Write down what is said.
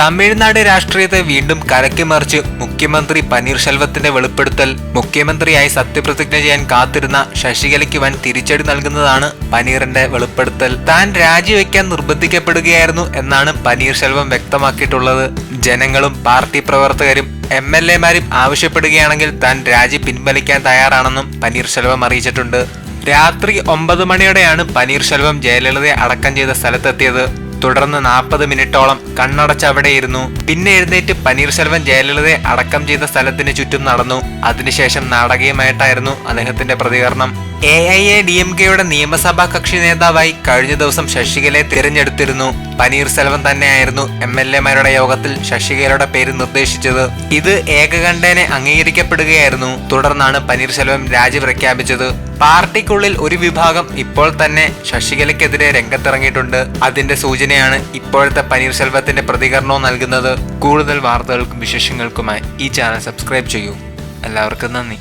തമിഴ്നാട് രാഷ്ട്രീയത്തെ വീണ്ടും കലക്കിമറിച്ച് മുഖ്യമന്ത്രി പനീർശെൽവത്തിന്റെ വെളിപ്പെടുത്തൽ മുഖ്യമന്ത്രിയായി സത്യപ്രതിജ്ഞ ചെയ്യാൻ കാത്തിരുന്ന ശശികലയ്ക്ക് വൻ തിരിച്ചടി നൽകുന്നതാണ് പനീറിന്റെ വെളിപ്പെടുത്തൽ. താൻ രാജിവെക്കാൻ നിർബന്ധിക്കപ്പെടുകയായിരുന്നു എന്നാണ് പനീർശെൽവം വ്യക്തമാക്കിയിട്ടുള്ളത്. ജനങ്ങളും പാർട്ടി പ്രവർത്തകരും എം എൽ എമാരും ആവശ്യപ്പെടുകയാണെങ്കിൽ താൻ രാജി പിൻവലിക്കാൻ തയ്യാറാണെന്നും പനീർശെൽവം അറിയിച്ചിട്ടുണ്ട്. രാത്രി ഒമ്പത് മണിയോടെയാണ് പനീർശെൽവം ജയലളിതയെ അടക്കം ചെയ്ത സ്ഥലത്തെത്തിയത്. തുടർന്ന് നാൽപ്പത് മിനിറ്റോളം കണ്ണടച്ച് അവിടെയിരുന്നു പിന്നെ എഴുന്നേറ്റ് പനീർശെൽവൻ ജയലളിതയെ അടക്കം ചെയ്ത സ്ഥലത്തിന് ചുറ്റും നടന്നു. അതിനുശേഷം നാടകീയമായിട്ടായിരുന്നു അദ്ദേഹത്തിന്റെ പ്രതികരണം. A I A D M കെയുടെ നിയമസഭാ കക്ഷി നേതാവായി കഴിഞ്ഞ ദിവസം ശശികലയെ തിരഞ്ഞെടുത്തിരുന്നു. പനീർസെൽവൻ തന്നെയായിരുന്നു എം എൽ എമാരുടെ യോഗത്തിൽ ശശികലയുടെ പേര് നിർദ്ദേശിച്ചത്. ഇത് ഏകകണ്ഠേനെ അംഗീകരിക്കപ്പെടുകയായിരുന്നു. തുടർന്നാണ് പനീർസെൽവം രാജി പ്രഖ്യാപിച്ചത് പാർട്ടിക്കുള്ളിൽ ഒരു വിഭാഗം ഇപ്പോൾ തന്നെ ശശികലയ്ക്കെതിരെ രംഗത്തിറങ്ങിയിട്ടുണ്ട്. അതിന്റെ സൂചനയാണ് ഇപ്പോഴത്തെ പനീർശെൽവത്തിന്റെ പ്രതികരണവും നൽകുന്നത്. കൂടുതൽ വാർത്തകൾക്കും വിശേഷങ്ങൾക്കുമായി ഈ ചാനൽ സബ്സ്ക്രൈബ് ചെയ്യൂ. എല്ലാവർക്കും നന്ദി.